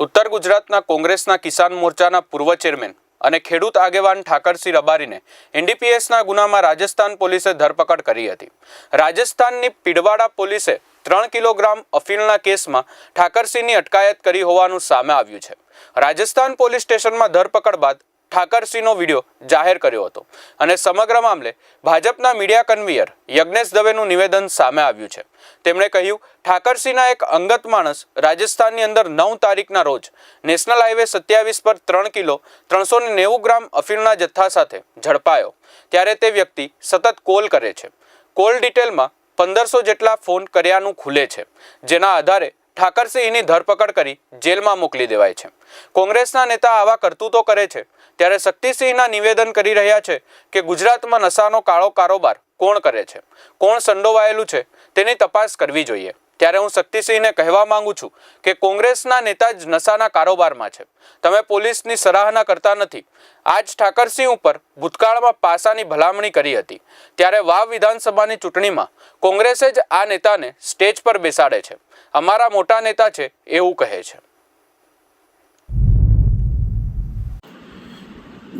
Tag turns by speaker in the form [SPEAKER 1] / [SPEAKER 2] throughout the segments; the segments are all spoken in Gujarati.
[SPEAKER 1] ઉત્તર ગુજરાતના કોંગ્રેસના કિસાન મોરચાના પૂર્વ ચેરમેન અને ખેડૂત આગેવાન ઠાકરસિંહ રબારીને એનડીપીએસના ગુનામાં રાજસ્થાન પોલીસે ધરપકડ કરી હતી. રાજસ્થાનની પીડવાડા પોલીસે ત્રણ કિલોગ્રામ અફીણના કેસમાં ઠાકરસિંહની અટકાયત કરી હોવાનું સામે આવ્યું છે. રાજસ્થાન પોલીસ સ્ટેશનમાં ધરપકડ બાદ ઠાકરસિંહનો વીડિયો જાહેર કર્યો હતો. અને સમગ્ર મામલે ભાજપના મીડિયા કન્વીયર યજ્ઞેશ દવેનું નિવેદન સામે આવ્યું છે. તેમણે કહ્યું, ઠાકરસિંહના એક અંગત માણસ રાજસ્થાનની અંદર નવ તારીખના રોજ નેશનલ હાઈવે સત્યાવીસ પર ત્રણ કિલો, ત્રણસો નેવું ગ્રામ અફીણના જથ્થા સાથે ઝડપાયો. ત્યારે તે વ્યક્તિ સતત કોલ કરે છે. કોલ ડિટેલમાં પંદરસો જેટલા ફોન કર્યાનું ખુલે છે. જેના આધારે ઠાકરસિંહની ધરપકડ કરી જેલમાં મોકલી દેવાય છે. કોંગ્રેસના નેતા આવા કરતૂતો કરે છે. ત્યારે શક્તિસિંહના નિવેદન કરી રહ્યા છે કે ગુજરાતમાં નશાનો કાળો કારોબાર કોણ કરે છે? કોણ સંડોવાયેલું છે? તેની તપાસ કરવી જોઈએ. ત્યારે હું શક્તિસિંહને કહેવા માંગુ છું કે કોંગ્રેસના નેતા જ નશાના કારોબારમાં છે. તમે પોલીસની સરાહના કરતા નથી. આજ ઠાકરસિંહ ઉપર ભૂતકાળમાં પાસાની ભલામણી કરી હતી. ત્યારે વાવ વિધાનસભાની ચૂંટણીમાં કોંગ્રેસે જ આ નેતાને સ્ટેજ પર બેસાડે છે. અમારા મોટા નેતા છે, એવું કહે છે.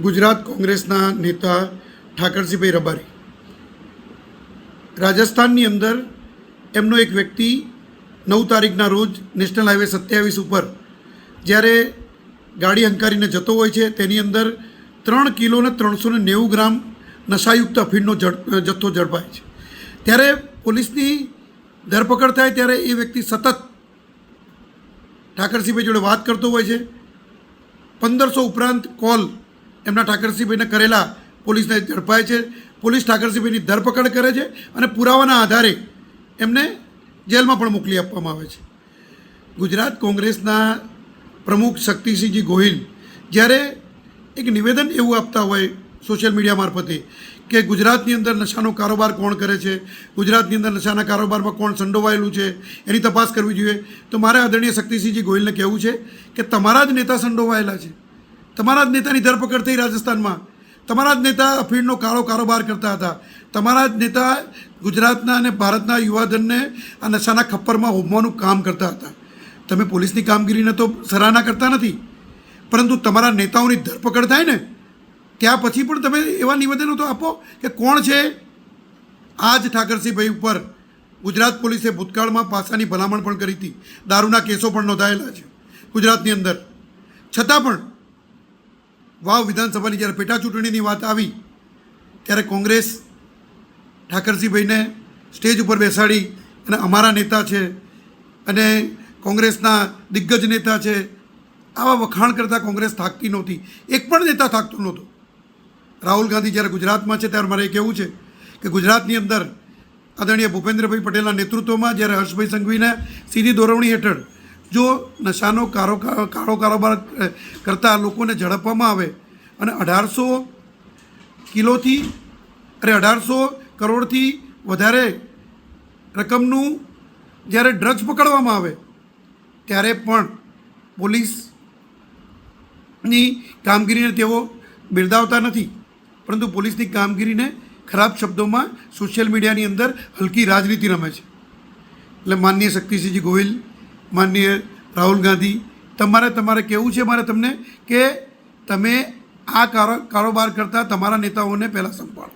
[SPEAKER 2] ગુજરાત કોંગ્રેસના નેતા ઠાકરજીભાઈ રબારી. રાજસ્થાનની અંદર એમનો એક વ્યક્તિ નવ તારીખના રોજ નેશનલ હાઈવે સત્યાવીસ ઉપર જ્યારે ગાડી હંકારીને જતો હોય છે, તેની અંદર ત્રણ કિલો ને ત્રણસો નેવું ગ્રામ નશાયુક્ત અફીણનો જથ્થો ઝડપાય છે. ત્યારે પોલીસની ધરપકડ થાય ત્યારે એ વ્યક્તિ સતત ઠાકરસિંહભાઈ જોડે વાત કરતો હોય છે. પંદરસો ઉપરાંત કોલ એમના ઠાકરસિંહભાઈને કરેલા પોલીસને ઝડપાય છે. પોલીસ ઠાકરસિંહભાઈની ધરપકડ કરે છે અને પુરાવાના આધારે એમને જેલમાં પણ મોકલી આપવામાં આવે છે. ગુજરાત કોંગ્રેસના પ્રમુખ શક્તિસિંહજી ગોહિલ જ્યારે એક નિવેદન એવું આપતા હોય સોશિયલ મીડિયા મારફતે કે ગુજરાતની અંદર નશાનો કારોબાર કોણ કરે છે? ગુજરાતની અંદર નશાના કારોબારમાં કોણ સંડોવાયેલું છે? એની તપાસ કરવી જોઈએ. તો મારે આદરણીય શક્તિસિંહજી ગોહિલને કહેવું છે કે તમારા જ નેતા સંડોવાયેલા છે. તમારા જ નેતાની ધરપકડ થઈ રાજસ્થાનમાં. તમારા જ નેતા અફીણનો કાળો કારોબાર કરતા હતા. તમારા જ નેતા ગુજરાતના અને ભારતના યુવાધનને આ નશાના ખપ્પરમાં હોમવાનું કામ કરતા હતા. તમે પોલીસની કામગીરીને તો સરાહના કરતા નથી. પરંતુ તમારા નેતાઓની ધરપકડ થાય ને ત્યાં પછી પણ તમે એવા નિવેદનો તો આપો કે કોણ છે? આ જ ઠાકરસિંહભાઈ ઉપર ગુજરાત પોલીસે ભૂતકાળમાં પાસાની ભલામણ પણ કરી હતી. દારૂના કેસો પણ નોંધાયેલા છે ગુજરાતની અંદર. છતાં પણ વાવ વિધાનસભાની જ્યારે પેટા ચૂંટણીની વાત આવી, ત્યારે કોંગ્રેસ ઠાકરસિંહભાઈને સ્ટેજ ઉપર બેસાડી અને અમારા નેતા છે અને કોંગ્રેસના દિગ્ગજ નેતા છે, આવા વખાણ કરતાં કોંગ્રેસ થાકતી નહોતી. એક પણ નેતા થાકતો નહોતો. રાહુલ ગાંધી જ્યારે ગુજરાતમાં છે ત્યારે મારે એ કહેવું છે કે ગુજરાતની અંદર આદરણીય ભૂપેન્દ્રભાઈ પટેલના નેતૃત્વમાં જ્યારે હર્ષભાઈ સંઘવીને સીધી દોરવણી હેઠળ જો નશાનો કારો કાળો કારોબાર કરતા લોકોને ઝડપવામાં આવે અને અઢારસો કિલોથી, અરે અઢારસો કરોડથી વધારે રકમનું જ્યારે ડ્રગ્સ પકડવામાં આવે, ત્યારે પણ પોલીસની કામગીરીને તેઓ બિરદાવતા નથી. પરંતુ પોલીસની કામગીરીને ખરાબ શબ્દોમાં સોશિયલ મીડિયાની અંદર હલકી રાજનીતિ રમે છે. એટલે માનનીય શક્તિસિંહજી ગોહિલ, માનનીય રાહુલ ગાંધી, તમારે તમારે કહેવું છે મારે તમને કે તમે આ કારો, કારોબાર કરતાં તમારા નેતાઓને પહેલાં સંભાળો.